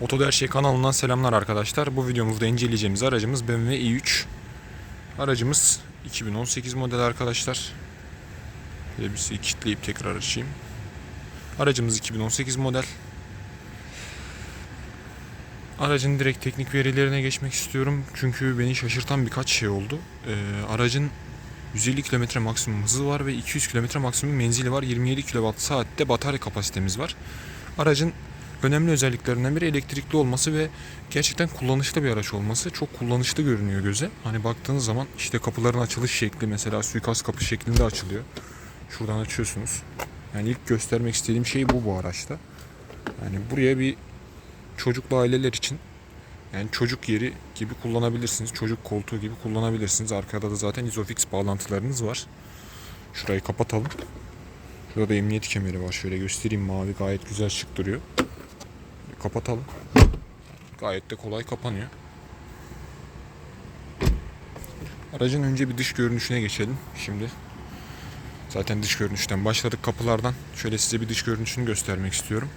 Otoda Her Şey kanalından selamlar arkadaşlar. Bu videomuzda inceleyeceğimiz aracımız BMW i3. Aracımız 2018 model arkadaşlar. Elbiseyi kilitleyip tekrar açayım. Aracımız 2018 model. Aracın direkt teknik verilerine geçmek istiyorum. Çünkü beni şaşırtan birkaç şey oldu. Ee, aracın 150 km maksimum hızı var ve 200 km maksimum menzili var. 27 kWh saatte batarya kapasitemiz var. Aracın önemli özelliklerinden biri elektrikli olması ve gerçekten kullanışlı bir araç olması. Çok kullanışlı görünüyor göze. Hani baktığınız zaman işte kapıların açılış şekli mesela suikast kapı şeklinde açılıyor. Şuradan açıyorsunuz. Yani ilk göstermek istediğim şey bu bu araçta. Yani buraya bir çocuklu aileler için yani çocuk yeri gibi kullanabilirsiniz. Çocuk koltuğu gibi kullanabilirsiniz. Arkada da zaten Isofix bağlantılarınız var. Şurayı kapatalım. Şurada da emniyet kemeri var. Şöyle göstereyim. Mavi gayet güzel şık duruyor. Kapatalım. Gayet de kolay kapanıyor. Aracın önce bir dış görünüşüne geçelim. Şimdi zaten dış görünüşten başladık kapılardan. Şöyle size bir dış görünüşünü göstermek istiyorum.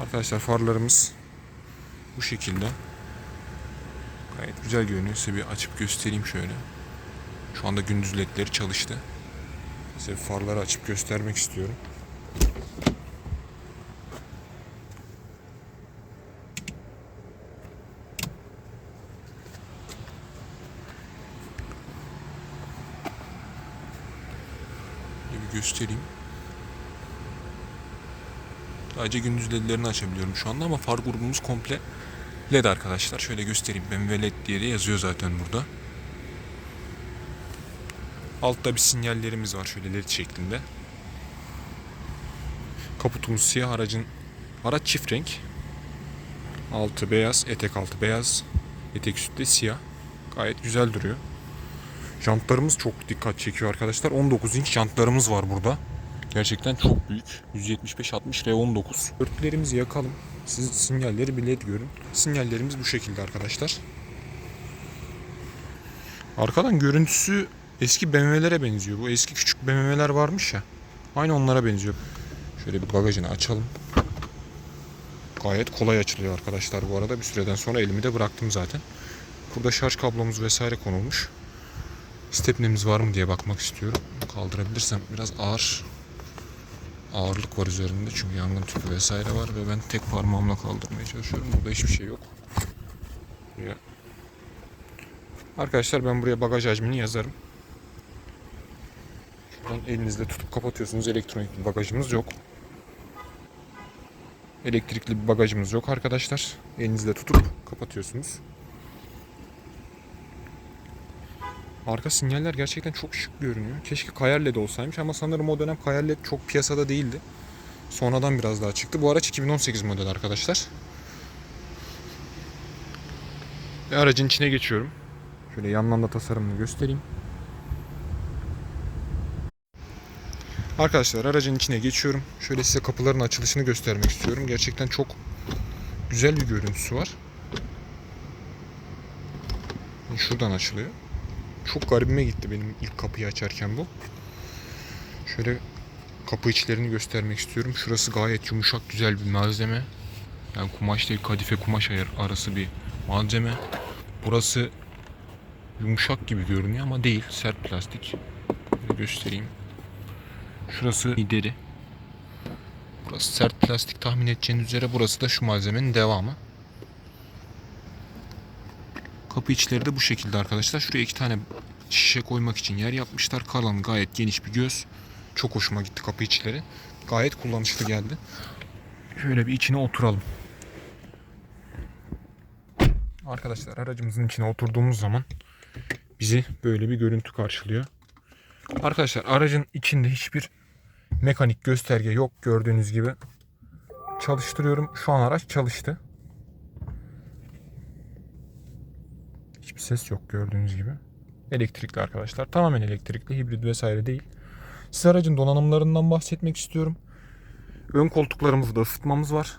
Arkadaşlar farlarımız bu şekilde. Gayet güzel görünüyor. Size bir açıp göstereyim şöyle. Şu anda gündüz ledleri çalıştı. Size farları açıp göstermek istiyorum. Göstereyim. Sadece gündüz ledlerini açabiliyorum şu anda ama far grubumuz komple LED arkadaşlar. Şöyle göstereyim. BMW LED diye de yazıyor zaten burada. Altta bir sinyallerimiz var şöyle LED şeklinde. Kaputumuz siyah aracın araç çift renk. Altı beyaz, etek altı beyaz, etek üstte siyah. Gayet güzel duruyor. Jantlarımız çok dikkat çekiyor arkadaşlar. 19 inç jantlarımız var burada. Gerçekten çok büyük. 175-60 R19. Örtülerimizi yakalım. Siz sinyalleri bir led görün. Sinyallerimiz bu şekilde arkadaşlar. Arkadan görüntüsü eski BMW'lere benziyor. Bu eski küçük BMW'ler varmış ya. Aynı onlara benziyor. Şöyle bir bagajını açalım. Gayet kolay açılıyor arkadaşlar bu arada. Bir süreden sonra elimi de bıraktım zaten. Burada şarj kablomuz vesaire konulmuş. Stepnemiz var mı diye bakmak istiyorum. Kaldırabilirsem biraz ağır ağırlık var üzerinde çünkü yangın tüpü vesaire var ve ben tek parmağımla kaldırmaya çalışıyorum. Burada hiçbir şey yok. Buraya. Arkadaşlar ben buraya bagaj hacmini yazarım. Şuradan elinizle tutup kapatıyorsunuz. Elektronik bir bagajımız yok. Elektrikli bir bagajımız yok arkadaşlar. Elinizle tutup kapatıyorsunuz. Arka sinyaller gerçekten çok şık görünüyor. Keşke Kayar LED olsaymış ama sanırım o dönem Kayar LED çok piyasada değildi. Sonradan biraz daha çıktı. Bu araç 2018 model arkadaşlar. Ve aracın içine geçiyorum. Şöyle yandan da tasarımını göstereyim. Arkadaşlar aracın içine geçiyorum. Şöyle size kapıların açılışını göstermek istiyorum. Gerçekten çok güzel bir görüntüsü var. Şuradan açılıyor. Çok garibime gitti benim ilk kapıyı açarken bu. Şöyle kapı içlerini göstermek istiyorum. Şurası gayet yumuşak güzel bir malzeme. Yani kumaş değil kadife kumaş arası bir malzeme. Burası yumuşak gibi görünüyor ama değil. Sert plastik. Böyle göstereyim. Şurası deri. Burası sert plastik tahmin edeceğiniz üzere. Burası da şu malzemenin devamı. Kapı içleri de bu şekilde arkadaşlar. Şuraya iki tane şişe koymak için yer yapmışlar. Kalan gayet geniş bir göz. Çok hoşuma gitti kapı içleri. Gayet kullanışlı geldi. Şöyle bir içine oturalım. Arkadaşlar aracımızın içine oturduğumuz zaman bizi böyle bir görüntü karşılıyor. Arkadaşlar aracın içinde hiçbir mekanik gösterge yok gördüğünüz gibi. Çalıştırıyorum. Şu an araç çalıştı. Ses yok gördüğünüz gibi. Elektrikli arkadaşlar. Tamamen elektrikli, hibrit vesaire değil. Size aracın donanımlarından bahsetmek istiyorum. Ön koltuklarımızda ısıtmamız var.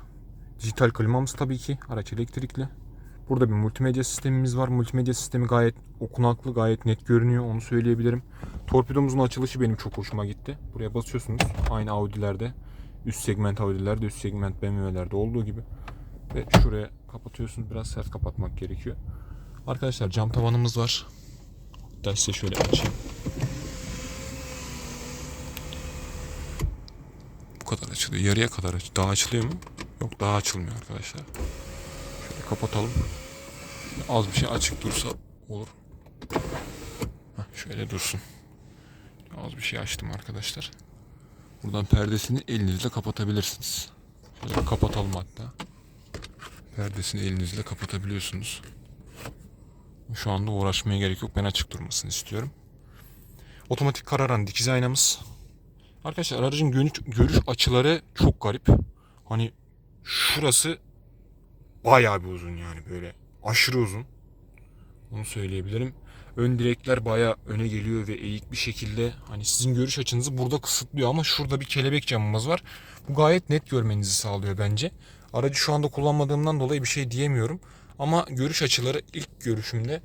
Dijital klimamız tabii ki. Araç elektrikli. Burada bir multimedya sistemimiz var. Multimedya sistemi gayet okunaklı, gayet net görünüyor. Onu söyleyebilirim. Torpidomuzun açılışı benim çok hoşuma gitti. Buraya basıyorsunuz. Aynı Audi'lerde, üst segment Audi'lerde, üst segment BMW'lerde olduğu gibi. Ve şuraya kapatıyorsunuz. Biraz sert kapatmak gerekiyor. Arkadaşlar cam tavanımız var. Hatta size şöyle açayım. Bu kadar açılıyor. Yarıya kadar aç. Daha açılıyor mu? Yok daha açılmıyor arkadaşlar. Şöyle kapatalım. Az bir şey açık dursa olur. Heh, şöyle dursun. Az bir şey açtım arkadaşlar. Buradan perdesini elinizle kapatabilirsiniz. Şöyle kapatalım hatta. Perdesini elinizle kapatabiliyorsunuz. Şu anda uğraşmaya gerek yok. Ben açık durmasını istiyorum. Otomatik kararan dikiz aynamız. Arkadaşlar aracın görüş, görüş açıları çok garip. Hani şurası bayağı bir uzun yani böyle aşırı uzun. Onu söyleyebilirim. Ön direkler bayağı öne geliyor ve eğik bir şekilde hani sizin görüş açınızı burada kısıtlıyor ama şurada bir kelebek camımız var. Bu gayet net görmenizi sağlıyor bence. Aracı şu anda kullanmadığımdan dolayı bir şey diyemiyorum. Ama görüş açıları ilk görüşümde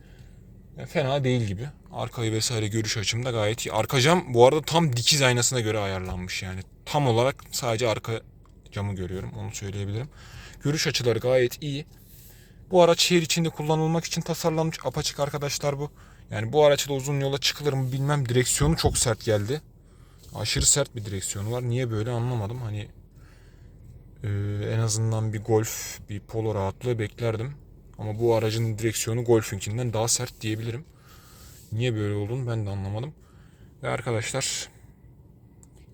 fena değil gibi. Arkayı vesaire görüş açımda gayet iyi. Arka cam bu arada tam dikiz aynasına göre ayarlanmış yani. Tam olarak sadece arka camı görüyorum onu söyleyebilirim. Görüş açıları gayet iyi. Bu araç şehir içinde kullanılmak için tasarlanmış apaçık arkadaşlar bu. Yani bu araçla uzun yola çıkılır mı bilmem. Direksiyonu çok sert geldi. Aşırı sert bir direksiyonu var. Niye böyle anlamadım. Hani e, en azından bir Golf, bir Polo rahatlığı beklerdim. Ama bu aracın direksiyonu Golf'ünkinden daha sert diyebilirim. Niye böyle olduğunu ben de anlamadım. Ve arkadaşlar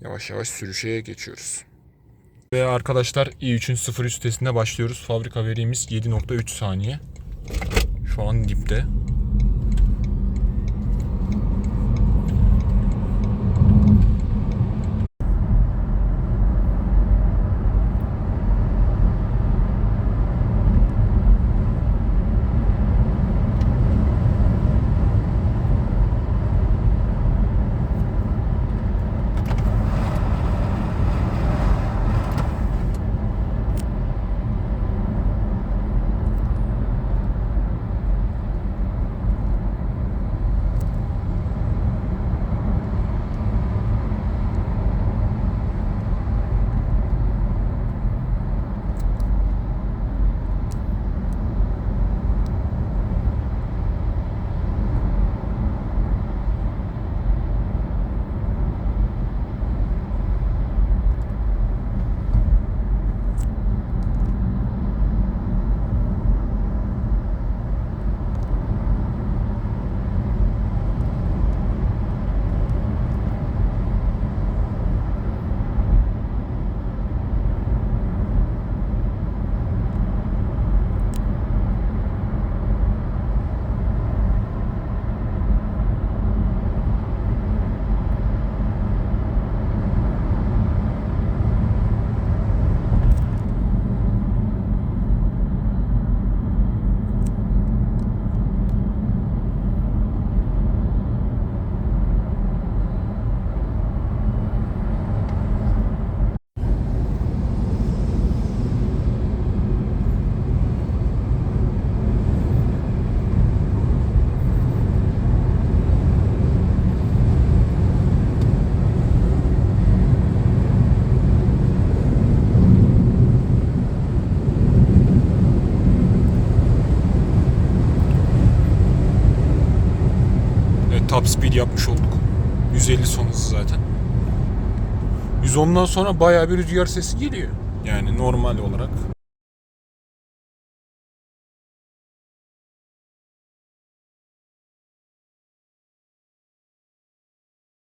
yavaş yavaş sürüşe geçiyoruz. Ve arkadaşlar i3'ün 0 testine başlıyoruz. Fabrika verimiz 7.3 saniye. Şu an dipte. Speed yapmış olduk. 150 son hızı zaten. 110'dan sonra bayağı bir rüzgar sesi geliyor. Yani normal olarak